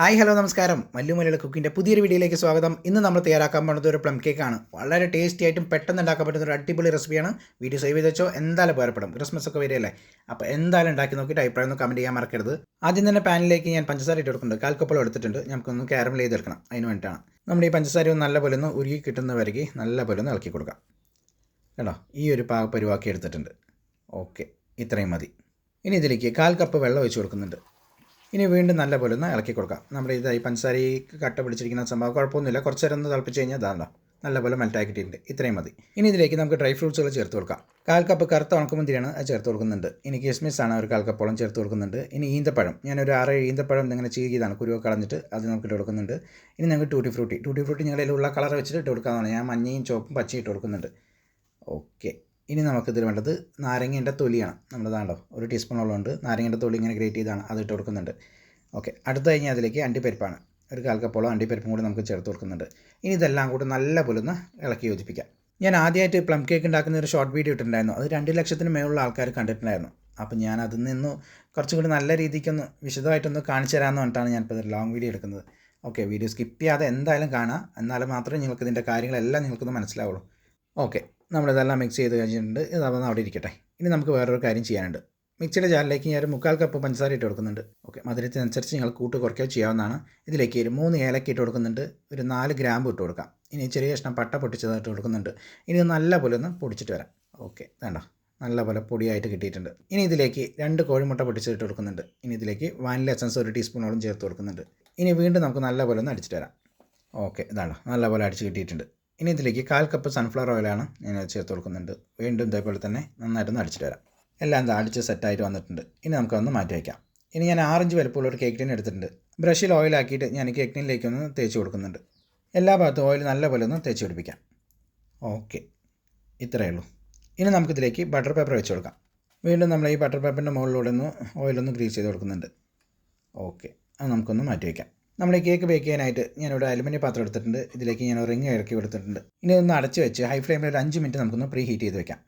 Hi hello നമസ്കാരം. മല്ലു മലയാള കുക്കിന്റെ പുതിയൊരു വീഡിയോയിലേക്ക് സ്വാഗതം. ഇന്ന് നമ്മൾ തയ്യാറാക്കാൻ പോകുന്നത് ഒരു പ്ലം കേക്കാണ് വളരെ ടേസ്റ്റി ആയിട്ടും പെട്ടെന്ന് ഉണ്ടാക്കാൻ പറ്റുന്ന ഒരു അടിപൊളി റെസിപ്പിയാണ് വീഡിയോ സേവ് ചെയ്ത് വെച്ചോ എന്തായാലും ഉപകാരപ്പെടും. ക്രിസ്മസ് ഒക്കെ വരികയല്ലേ? അപ്പോൾ എന്തായാലും ഉണ്ടാക്കി നോക്കിയിട്ട് അഭിപ്രായം ഒന്ന് കമന്റ് ചെയ്യാൻ മറക്കരുത്. ആദ്യം തന്നെ പാനിലേക്ക് ഞാൻ പഞ്ചസാര ഇട്ട് കൊടുക്കുന്നുണ്ട്. കാൽക്കപ്പളം എടുത്തിട്ടുണ്ട്. നമുക്കൊന്ന് കാരമൽ ചെയ്തെടുക്കണം. അതിന് വേണ്ടിയിട്ടാണ്. നമ്മുടെ ഈ പഞ്ചസാര ഒന്ന് നല്ല പോലെ ഒന്ന് ഉരുകി കിട്ടുന്ന വരയ്ക്ക് നല്ല പോലെ ഒന്ന് ഇളക്കി കൊടുക്കാം. കേട്ടോ ഈ ഒരു പാക പരിവാക്കി എടുത്തിട്ടുണ്ട്. ഓക്കെ ഇത്രയും മതി. ഇനി ഇതിലേക്ക് കാൽ കപ്പ് വെള്ളം ഒഴിച്ച് കൊടുക്കുന്നുണ്ട്. ഇനി വീണ്ടും നല്ല പോലെ ഒന്ന് ഇളക്കി കൊടുക്കാം. നമ്മുടെ ഇത് ഈ പഞ്ചസാര കട്ട പിടിച്ചിരിക്കുന്ന സംഭവം കുഴപ്പമൊന്നുമില്ല. കുറച്ച് നേരം ഒന്ന് തിളപ്പിച്ച് കഴിഞ്ഞാൽ അതാണല്ലോ നല്ല പോലെ മെൽറ്റാക്കിയിട്ടുണ്ട് ഇത്രയും മതി. ഇനി ഇതിലേക്ക് നമുക്ക് ഡ്രൈ ഫ്രൂട്ട്സുകൾ ചേർത്ത് കൊടുക്കാം. കാൽ കപ്പ് കറുത്ത ഉണക്കമുന്തിരിയാണ് അത് ചേർത്ത് കൊടുക്കുന്നുണ്ട്. ഇനി കിസ്മിസ് ആണ് ഒരു കാൽ കപ്പോളം ചേർത്ത് കൊടുക്കുന്നുണ്ട്. ഇനി ഈന്തപ്പഴം. ഞാനൊരു ആറ് ഈന്തപ്പഴം ഇങ്ങനെ ചീകിയതാണ് കുരുവ കളഞ്ഞിട്ട് അത് നമുക്ക് ഇട്ട് കൊടുക്കുന്നുണ്ട്. ഇനി നമുക്ക് ടൂട്ടി ഫ്രൂട്ടി ടൂട്ടി ഫ്രൂട്ടി നിങ്ങളുടെ ഉള്ള കളർ വെച്ചിട്ട് ഇട്ട് കൊടുക്കാവുന്നതാണ്. ഞാൻ മഞ്ഞയും ചുവപ്പും പച്ചയും ഇട്ട് കൊടുക്കുന്നുണ്ട്. ഓക്കെ ഇനി നമുക്കിതിൽ വേണ്ടത് നാരങ്ങേന്റെ തൊലിയാണ്. നമ്മളതാണ്ടോ ഒരു ടീസ്പൂൺ ഉണ്ട് നാരങ്ങേന്റെ തൊലി ഇങ്ങനെ ഗ്രേറ്റ് ചെയ്താണ് അത് ഇട്ട് കൊടുക്കുന്നുണ്ട്. ഓക്കെ അടുത്ത കഴിഞ്ഞാൽ അതിലേക്ക് അണ്ടിപ്പരിപ്പാണ്. ഒരു കാൽക്കപ്പോളം അണ്ടിപ്പരിപ്പും കൂടി നമുക്ക് ചേർത്ത് കൊടുക്കുന്നുണ്ട്. ഇനി ഇതെല്ലാം കൂടി നല്ല പോലൊന്ന് ഇളക്കി യോജിപ്പിക്കാം. ഞാൻ ആദ്യമായിട്ട് പ്ലം കേക്ക് ഉണ്ടാക്കുന്ന ഒരു ഷോർട്ട് വീഡിയോ ഇട്ടിട്ടുണ്ടായിരുന്നു. അത് രണ്ട് ലക്ഷത്തിന് മേലുള്ള ആൾക്കാർ കണ്ടിട്ടുണ്ടായിരുന്നു. അപ്പോൾ ഞാൻ അതിൽ നിന്ന് കുറച്ചും കൂടി നല്ല രീതിക്കൊന്ന് വിശദമായിട്ടൊന്ന് കാണിച്ചു തരാമെന്ന് പറഞ്ഞിട്ടാണ് ഞാനിപ്പോൾ ലോങ് വീഡിയോ എടുക്കുന്നത്. ഓക്കെ വീഡിയോ സ്കിപ്പ് ചെയ്യാതെ എന്തായാലും കാണാം. എന്നാൽ മാത്രമേ നിങ്ങൾക്ക് ഇതിന്റെ കാര്യങ്ങളെല്ലാം നിങ്ങൾക്കൊന്ന് മനസ്സിലാവുള്ളൂ. ഓക്കെ നമ്മളിതെല്ലാം മിക്സ് ചെയ്ത് കഴിഞ്ഞിട്ടുണ്ട്. ഇതാവുന്ന അവിടെ ഇരിക്കട്ടെ. ഇനി നമുക്ക് വേറൊരു കാര്യം ചെയ്യാനുണ്ട്. മിക്സിയുടെ ജാറിലേക്ക് ഞാൻ ഒരു മുക്കാൽ കപ്പ് പഞ്ചസാര ഇട്ട് കൊടുക്കുന്നുണ്ട്. ഓക്കെ മധുരത്തിനനുസരിച്ച് നിങ്ങൾ കൂട്ട് കുറയ്ക്കുകയോ ചെയ്യാവുന്നതാണ്. ഇതിലേക്ക് ഒരു മൂന്ന് ഏലക്ക ഇട്ട് കൊടുക്കുന്നുണ്ട്. ഒരു നാല് ഗ്രാമ്പ് ഇട്ട് കൊടുക്കാം. ഇനി ചെറിയ കഷ്ണം പട്ട പൊട്ടിച്ചതായിട്ട് കൊടുക്കുന്നുണ്ട്. ഇനി നല്ല പോലെ ഒന്ന് പൊടിച്ചിട്ട് വരാം. ഓക്കെ വേണ്ട നല്ല പോലെ പൊടിയായിട്ട് കിട്ടിയിട്ടുണ്ട്. ഇനി ഇതിലേക്ക് രണ്ട് കോഴിമുട്ട പൊട്ടിച്ചിട്ട് കൊടുക്കുന്നുണ്ട്. ഇനി ഇതിലേക്ക് വാനില എസൻസ് ഒരു ടീസ്പൂണോളം ചേർത്ത് കൊടുക്കുന്നുണ്ട്. ഇനി വീണ്ടും നമുക്ക് നല്ല പോലെ ഒന്ന് അടിച്ചിട്ട് വരാം. ഓക്കെ ഇതാണ് നല്ല പോലെ അടിച്ച് കിട്ടിയിട്ടുണ്ട്. ഇനി ഇതിലേക്ക് കാൽ കപ്പ് സൺഫ്ലവർ ഓയിലാണ് ഞാൻ ചേർത്ത് കൊടുക്കുന്നുണ്ട്. വീണ്ടും ഇതേപോലെ തന്നെ നന്നായിട്ടൊന്ന് അടിച്ചിട്ട് വരാം. എല്ലാം ഇത് അടിച്ച് സെറ്റായിട്ട് വന്നിട്ടുണ്ട്. ഇനി നമുക്കൊന്ന് മാറ്റി വയ്ക്കാം ഇനി ഞാൻ ആറഞ്ച് വലുപ്പമുള്ള ഒരു കേക്ക് ടിൻ എടുത്തിട്ടുണ്ട്. ബ്രഷിൽ ഓയിലാക്കിയിട്ട് ഞാൻ കേക്ക് ടിന്നിലേക്ക് ഒന്ന് തേച്ച് കൊടുക്കുന്നുണ്ട്. എല്ലാ ഭാഗത്തും ഓയിൽ നല്ലപോലെ ഒന്ന് തേച്ച് പിടിപ്പിക്കാം. ഓക്കെ ഇത്രയേ ഉള്ളൂ. ഇനി നമുക്കിതിലേക്ക് ബട്ടർ പേപ്പർ വെച്ച് കൊടുക്കാം. വീണ്ടും നമ്മൾ ഈ ബട്ടർ പേപ്പറിന്റെ മുകളിലൂടെ ഒന്ന് ഓയിലൊന്ന് ഗ്രീസ് ചെയ്ത് കൊടുക്കുന്നുണ്ട്. ഓക്കെ അത് നമുക്കൊന്ന് മാറ്റി വയ്ക്കാം നമ്മൾ ഈ കേക്ക് ബേക്ക് ചെയ്യാനായിട്ട് ഞാനിവിടെ അലുമിനിയം പാത്രം എടുത്തിട്ടുണ്ട്. ഇതിലേക്ക് ഞാൻ റിങ് ഇറക്കി കൊടുത്തിട്ടുണ്ട്. ഇനി ഒന്ന് അടച്ച് വെച്ച് ഹൈ ഫ്ലെയിമിൽ ഒരു അഞ്ച് മിനിറ്റ് നമുക്കൊന്ന് പ്രീ ഹീറ്റ് ചെയ്ത് വെക്കാം.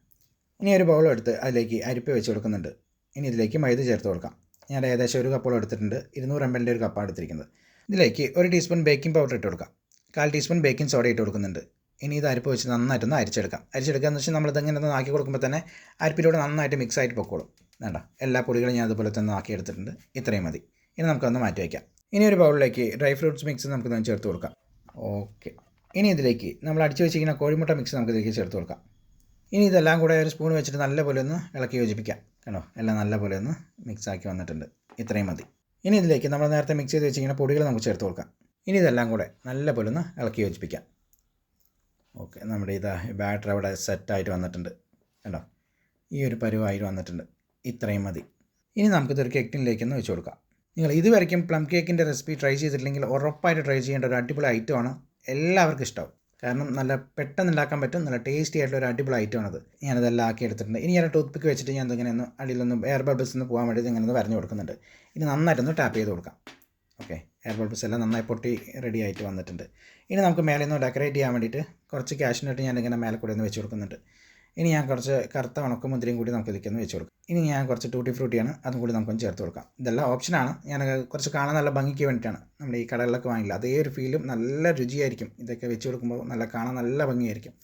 ഇനി ഒരു ബൗൾ എടുത്ത് അതിലേക്ക് അരിപ്പ് വെച്ച് കൊടുക്കുന്നുണ്ട്. ഇനി ഇതിലേക്ക് മൈദ ചേർത്ത് കൊടുക്കാം. ഞാൻ ഏകദേശം ഒരു കപ്പോളം എടുത്തിട്ടുണ്ട്. ഇരുന്നൂറ് എം എല്ലിന്റെ ഒരു കപ്പാണ് എടുത്തിരിക്കുന്നത്. ഇതിലേക്ക് ഒരു ടീസ്പൂൺ ബേക്കിംഗ് പൗഡർ ഇട്ട് കൊടുക്കാം. കാൽ ടീസ്പൂൺ ബേക്കിംഗ് സോഡ ഇട്ട് കൊടുക്കുന്നുണ്ട്. ഇനി ഇത് അരിപ്പ് വെച്ച് നന്നായിട്ടൊന്ന് അരിച്ചെടുക്കാം. അരിച്ചെടുക്കുക എന്ന് വെച്ചാൽ നമ്മൾ ഇതെങ്ങനെ ഒന്ന് ആക്കി കൊടുക്കുമ്പോൾ തന്നെ അരിപ്പിലൂടെ നന്നായിട്ട് മിക്സ് ആയിട്ട് പൊക്കോളും. വേണ്ട. എല്ലാ പൊടികളും ഞാൻ അതുപോലെ തന്നെ ആക്കി എടുത്തിട്ടുണ്ട്. ഇത്രയും മതി. ഇനി നമുക്കൊന്ന് മാറ്റി വയ്ക്കാം ഇനി ഒരു ബൗളിലേക്ക് ഡ്രൈ ഫ്രൂട്ട്സ് മിക്സ് നമുക്ക് ചേർത്ത് കൊടുക്കാം. ഓക്കെ. ഇനി ഇതിലേക്ക് നമ്മൾ അടിച്ചു വെച്ചിരിക്കുന്ന കോഴിമുട്ട മിക്സ് നമുക്ക് ഇതിലേക്ക് ചേർത്ത് കൊടുക്കാം. ഇനി ഇതെല്ലാം കൂടെ ഒരു സ്പൂൺ വെച്ചിട്ട് നല്ലപോലെ ഒന്ന് ഇളക്കി യോജിപ്പിക്കാം. കണ്ടോ? എല്ലാം നല്ലപോലെ ഒന്ന് മിക്സ് ആക്കി വന്നിട്ടുണ്ട്. ഇത്രയും മതി. ഇനി ഇതിലേക്ക് നമ്മൾ നേരത്തെ മിക്സ് ചെയ്ത് വെച്ചിരിക്കുന്ന പൊടികൾ നമുക്ക് ചേർത്ത് കൊടുക്കാം. ഇനി ഇതെല്ലാം കൂടെ നല്ലപോലെ ഒന്ന് ഇളക്കി യോജിപ്പിക്കാം. ഓക്കെ. നമ്മുടെ ഇതാ ബാറ്റർ അവിടെ സെറ്റായിട്ട് വന്നിട്ടുണ്ട്. കണ്ടോ? ഈ ഒരു പരുവായിട്ട് വന്നിട്ടുണ്ട്. ഇത്രയും മതി. ഇനി നമുക്കിതൊരു കെക്ടിനിലേക്ക് ഒന്ന് വെച്ച് കൊടുക്കാം. നിങ്ങൾ ഇതുവരെയ്ക്കും പ്ലം കേക്കിന്റെ റെസിപ്പി ട്രൈ ചെയ്തിട്ടില്ലെങ്കിൽ ഉറപ്പായിട്ട് ട്രൈ ചെയ്യേണ്ട ഒരു അടിപൊളി ഐറ്റം ആണ് എല്ലാവർക്കും ഇഷ്ടമാവും കാരണം നല്ല പെട്ടെന്ന് ഉണ്ടാക്കാൻ പറ്റും നല്ല ടേസ്റ്റി ആയിട്ടുള്ള ഒരു അടിപൊളി ഐറ്റം ഐറ്റമാണത് ഞാനതെല്ലാം ആക്കി എടുത്തിട്ടുണ്ട് ഇനി ഞാൻ ടൂത്ത് പിക്ക് വെച്ചിട്ട് ഞാൻ ഇങ്ങനെ ഒന്ന് അടിയിലൊന്ന് എയർ ബബിൾസ് ഒന്ന് പോകാൻ വേണ്ടി ഇങ്ങനെ ഒന്ന് വരഞ്ഞു കൊടുക്കുന്നുണ്ട്. ഇനി നന്നായിട്ടൊന്ന് ടാപ്പ് ചെയ്ത് കൊടുക്കാം. ഓക്കെ എയർ ബബിൾസ് എല്ലാം നന്നായി പൊട്ടി റെഡി ആയിട്ട് വന്നിട്ടുണ്ട്. ഇനി നമുക്ക് മേലെ ഒന്ന് ഡെക്കറേറ്റ് ചെയ്യാൻ വേണ്ടിയിട്ട് കുറച്ച് ക്യാഷിനായിട്ട് ഞാൻ ഇങ്ങനെ മേലെ കൂടെ ഒന്ന് വെച്ച് കൊടുക്കുന്നുണ്ട്. ഇനി ഞാൻ കുറച്ച് കറുത്ത ഉണക്കമുന്തിരിയും കൂടി നമുക്ക് ഇതിലേക്ക് വെച്ച് കൊടുക്കാം ഇനി ഞാൻ കുറച്ച് ടൂട്ടി ഫ്രൂട്ടിയാണ് അതും കൂടി നമുക്കൊന്ന് ചേർത്ത് കൊടുക്കാം. ഇതെല്ലാം ഓപ്ഷനാണ് ഞാൻ കുറച്ച് കാണാൻ നല്ല ഭംഗിക്ക് വേണ്ടിയിട്ടാണ്. നമ്മുടെ ഈ കടകളിലൊക്കെ വാങ്ങില്ല. അതേ ഒരു ഫീലും നല്ല രുചിയായിരിക്കും. ഇതൊക്കെ വെച്ച് കൊടുക്കുമ്പോൾ നല്ല കാണാൻ നല്ല ഭംഗിയായിരിക്കും.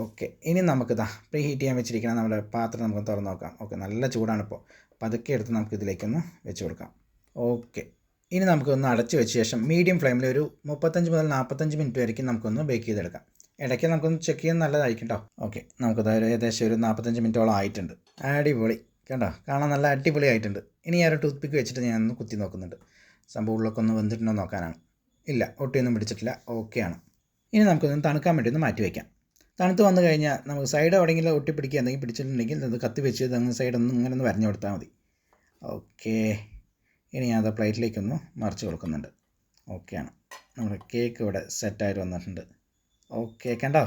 ഓക്കെ ഇനി നമുക്കിതാ പ്രീ ഹീറ്റ് ചെയ്യാൻ വെച്ചിരിക്കണം നമ്മുടെ പാത്രം നമുക്ക് തുറന്ന് നോക്കാം. ഓക്കെ നല്ല ചൂടാണ് ഇപ്പോൾ. പതുക്കെ എടുത്ത് നമുക്ക് ഇതിലേക്കൊന്ന് വെച്ച് കൊടുക്കാം. ഓക്കെ ഇനി നമുക്കൊന്ന് അടച്ച് വെച്ച ശേഷം മീഡിയം ഫ്ലെയിമിൽ ഒരു മുപ്പത്തഞ്ച് മുതൽ നാൽപ്പത്തഞ്ച് മിനിറ്റ് വരെയും നമുക്കൊന്ന് ബേക്ക് ചെയ്തെടുക്കാം. ഇടയ്ക്ക് നമുക്കൊന്ന് ചെക്ക് ചെയ്യാൻ നല്ലതായിരിക്കും കേട്ടോ ഓക്കെ നമുക്കത് ഏകദേശം ഒരു നാൽപ്പത്തഞ്ച് മിനിറ്റോളം ആയിട്ടുണ്ട്. അടിപൊളി. കേട്ടോ കാണാൻ നല്ല അടിപൊളി ആയിട്ടുണ്ട്. ഇനി ഞാൻ ഒരു ടൂത്ത് പിക്ക് വെച്ചിട്ട് ഒന്ന് കുത്തി നോക്കുന്നുണ്ട്. സംഭവം ഉള്ളൊക്കെ ഒന്ന് വന്നിട്ടുണ്ടോ നോക്കാനാണ്. ഇല്ല ഒട്ടിയൊന്നും പിടിച്ചിട്ടില്ല. ഓക്കെയാണ് ഇനി നമുക്കൊന്ന് തണുക്കാൻ വേണ്ടി ഒന്ന് മാറ്റി വയ്ക്കാം തണുത്ത് വന്നു കഴിഞ്ഞാൽ നമുക്ക് സൈഡ് എവിടെയെങ്കിലും ഒട്ടി പിടിക്കുക എന്തെങ്കിലും പിടിച്ചിട്ടുണ്ടെങ്കിൽ അത് കത്തി വെച്ച് അങ്ങ് സൈഡ് ഒന്ന് ഇങ്ങനെ ഒന്ന് വരഞ്ഞു കൊടുത്താൽ മതി. ഓക്കെ ഇനി ഞാൻ അത് പ്ലേറ്റിലേക്കൊന്ന് മറിച്ച് കൊടുക്കുന്നുണ്ട്. ഓക്കെയാണ് നമ്മുടെ കേക്ക് ഇവിടെ സെറ്റായിട്ട് വന്നിട്ടുണ്ട്. ഓക്കെ കണ്ടോ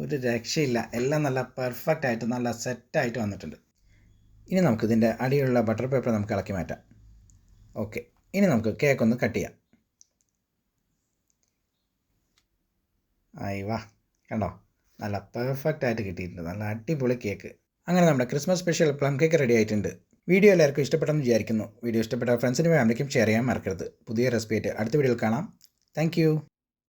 ഒരു രക്ഷയില്ല. എല്ലാം നല്ല പെർഫെക്റ്റ് ആയിട്ട് നല്ല സെറ്റായിട്ട് വന്നിട്ടുണ്ട്. ഇനി നമുക്ക് ഇതിന്റെ അടിയിലുള്ള ബട്ടർ പേപ്പർ നമുക്ക് ഇളക്കി മാറ്റാം. ഓക്കെ ഇനി നമുക്ക് കേക്ക് ഒന്ന് കട്ട് ചെയ്യാം. ആയി വാ കണ്ടോ? നല്ല പെർഫെക്റ്റ് ആയിട്ട് കിട്ടിയിട്ടുണ്ട്. നല്ല അടിപൊളി കേക്ക് അങ്ങനെ നമ്മുടെ Christmas special plum cake ready ആയിട്ടുണ്ട്. വീഡിയോ എല്ലാവർക്കും ഇഷ്ടപ്പെട്ടെന്ന് വിചാരിക്കുന്നു. വീഡിയോ ഇഷ്ടപ്പെട്ട ഫ്രണ്ട്സിനും ഫാമിലിക്കും ഷെയർ ചെയ്യാൻ മറക്കരുത്. പുതിയ റെസിപ്പി ആയിട്ട് അടുത്ത വീഡിയോയിൽ കാണാം. താങ്ക്